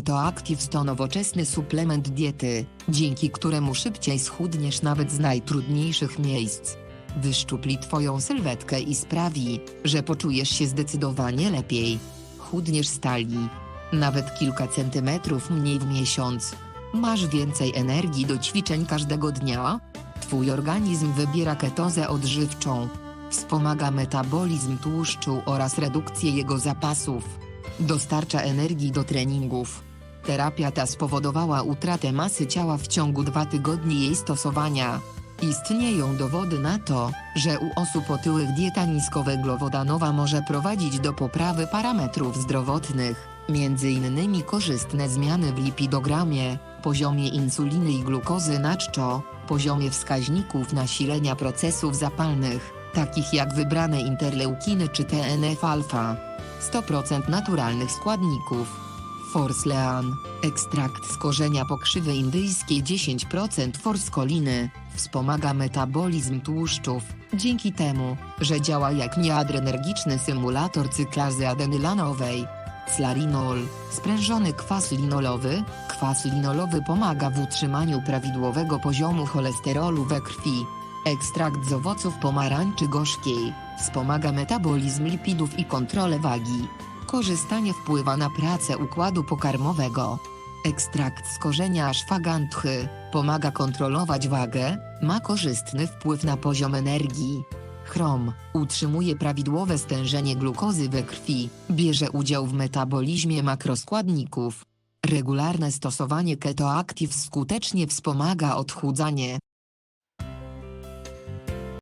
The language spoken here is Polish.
Ketoactive to nowoczesny suplement diety, dzięki któremu szybciej schudniesz nawet z najtrudniejszych miejsc. Wyszczupli Twoją sylwetkę i sprawi, że poczujesz się zdecydowanie lepiej. Chudniesz stali. Nawet kilka centymetrów mniej w miesiąc. Masz więcej energii do ćwiczeń każdego dnia? Twój organizm wybiera ketozę odżywczą. Wspomaga metabolizm tłuszczu oraz redukcję jego zapasów. Dostarcza energii do treningów. Terapia ta spowodowała utratę masy ciała w ciągu dwa tygodni jej stosowania. Istnieją dowody na to, że u osób otyłych dieta niskowęglowodanowa może prowadzić do poprawy parametrów zdrowotnych, m.in. korzystne zmiany w lipidogramie, poziomie insuliny i glukozy na czczo, poziomie wskaźników nasilenia procesów zapalnych, takich jak wybrane interleukiny czy TNF-alfa. 100% naturalnych składników. Forslean, ekstrakt z korzenia pokrzywy indyjskiej 10% forskoliny, wspomaga metabolizm tłuszczów, dzięki temu, że działa jak nieadrenergiczny symulator cyklazy adenylanowej. Slarinol, sprężony kwas linolowy, kwas linolowy pomaga w utrzymaniu prawidłowego poziomu cholesterolu we krwi. Ekstrakt z owoców pomarańczy gorzkiej, wspomaga metabolizm lipidów i kontrolę wagi. Korzystanie wpływa na pracę układu pokarmowego. Ekstrakt z korzenia aszwagandhy pomaga kontrolować wagę, ma korzystny wpływ na poziom energii. Chrom utrzymuje prawidłowe stężenie glukozy we krwi, bierze udział w metabolizmie makroskładników. Regularne stosowanie ketoactive skutecznie wspomaga odchudzanie,